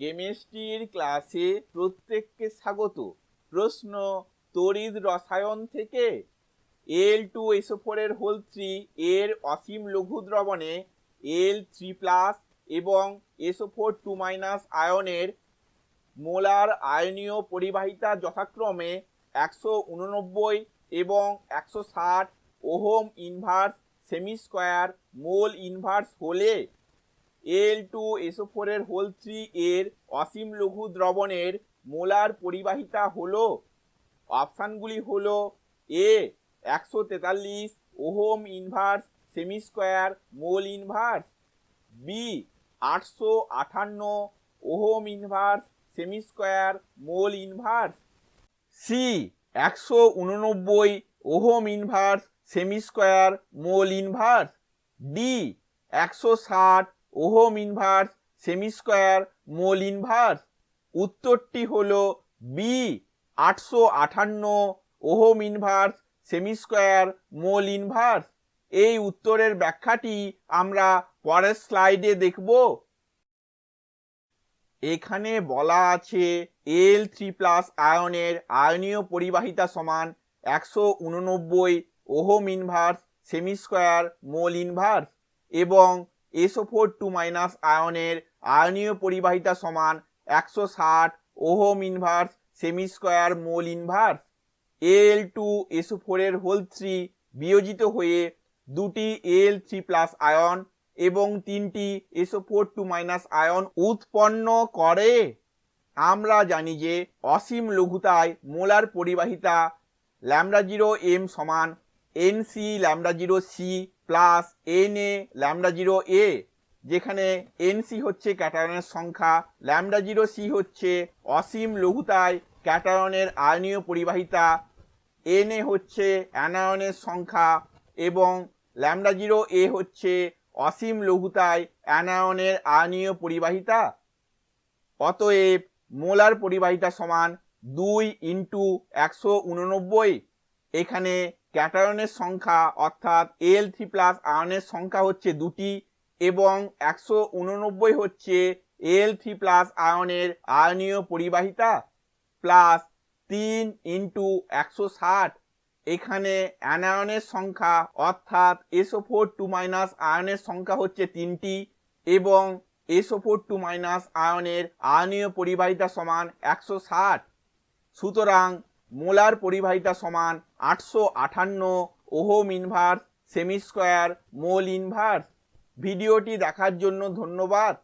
কেমিস্ট্রির ক্লাসে প্রত্যেককে স্বাগত। প্রশ্ন, তড়িৎ রসায়ন থেকে এল টু এসো ফোরের হোল থ্রি এর অসীম লঘু দ্রবণে এল থ্রি প্লাস এবং এসো ফোর টু মাইনাস আয়নের মোলার আয়নীয় পরিবাহিতা যথাক্রমে একশো উননব্বই এবং একশো ষাট ohm inverse semi square mole inverse হলে এল টু এসো ফোরের হোল থ্রি এর অসীম লঘু দ্রবণের মোলার পরিবাহিতা হলো অপশানগুলি হলো এ একশো তেতাল্লিশ ohm inverse semi square mole inverse B আটশো আটান্ন ohm inverse semi square mole inverse C একশো উননব্বই ohm inverse semi square mole inverse D একশো ষাট ohm inverse semi square mole inverse উত্তরটি হল বি আটশো আটান্ন, ohm inverse semi square mole inverse এই উত্তরের ব্যাখ্যাটি আমরা পরের স্লাইডে দেখব। এখানে বলা আছে এল থ্রি প্লাস আয়নের আয়নীয় পরিবাহিতা সমান একশো উননব্বই ohm inverse semi square mole inverse এবং এসও ফোর টু মাইনাস আয়নের আয়নীয় পরিবাহিতা সমান একশো ষাট ohm inverse semi square mole inverse L two SO ফোরের হোল থ্রি বিয়োজিত হয়ে দুটি এল থ্রি প্লাস আয়ন এবং তিনটি SO four two minus ion উৎপন্ন করে। আমরা জানি যে অসীম লঘুতায় মোলার পরিবাহিতা ল্যামডা জিরো এম সমান N C lambda zero C plus N A lambda zero A যেখানে এন সি হচ্ছে ক্যাটায়নের সংখ্যা ল্যামডা জিরো সি হচ্ছে অসীম লঘুতায় ক্যাটায়নের আয়নীয় পরিবাহিতা এন এ হচ্ছে অ্যানায়নের সংখ্যা এবং ল্যামডা জিরো এ হচ্ছে অসীম লঘুতায় অ্যানায়নের আয়নীয় পরিবাহিতা। অতএব মোলার পরিবাহিতা সমান দুই ইন্টু একশো উননব্বই। এখানে ক্যাটায়নের সংখ্যা অর্থাৎ এল থ্রি প্লাস আয়নের সংখ্যা হচ্ছে দুটি এবং একশো উননব্বই হচ্ছে এল থ্রি প্লাস আয়নের আয়নীয় পরিবাহিতা প্লাস তিন ইন্টু একশো ষাট। এখানে অ্যানায়নের সংখ্যা অর্থাৎ এসও ফোর টু মাইনাস আয়নের সংখ্যা হচ্ছে তিনটি এবং এসও ফোর টু মাইনাস আয়নের আয়নীয় পরিবাহিতা সমান একশো ষাট। সুতরাং মোলার পরিবাহিতা সমান আটশো আঠান্ন ohm inverse semi square mole inverse ভিডিওটি দেখার জন্য ধন্যবাদ।